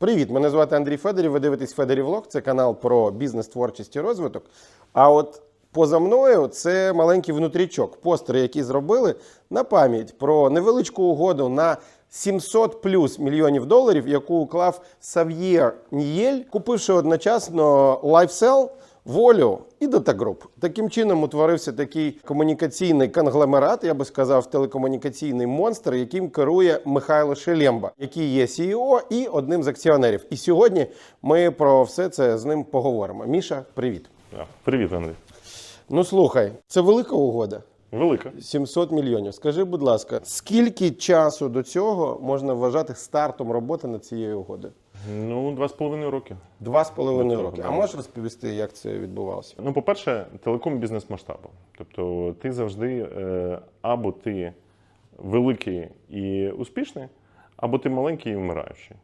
Привіт, мене звати Андрій Федорів. Ви дивитесь Федорів Влог. Це канал про бізнес, творчість і розвиток. А от поза мною це маленький внутрічок, постери, які зробили на пам'ять про невеличку угоду на 700 плюс мільйонів доларів, яку уклав Сав'єр Нієль, купивши одночасно LifeSell, Волю і Group. Таким чином утворився такий комунікаційний конгломерат, я би сказав, телекомунікаційний монстр, яким керує Михайло Шелемба, який є CEO і одним з акціонерів. І сьогодні ми про все це з ним поговоримо. Міша, привіт. Привіт, Андрій. Ну слухай, це велика угода. Велика. 700 мільйонів. Скажи, будь ласка, скільки часу до цього можна вважати стартом роботи над цією угодою? Ну, два з половиною роки. Два з половиною роки. А можеш розповісти, як це відбувалося? Ну, по-перше, телеком бізнес масштабу. Тобто, ти завжди е, або ти великий і успішний, або ти маленький і вмираючий.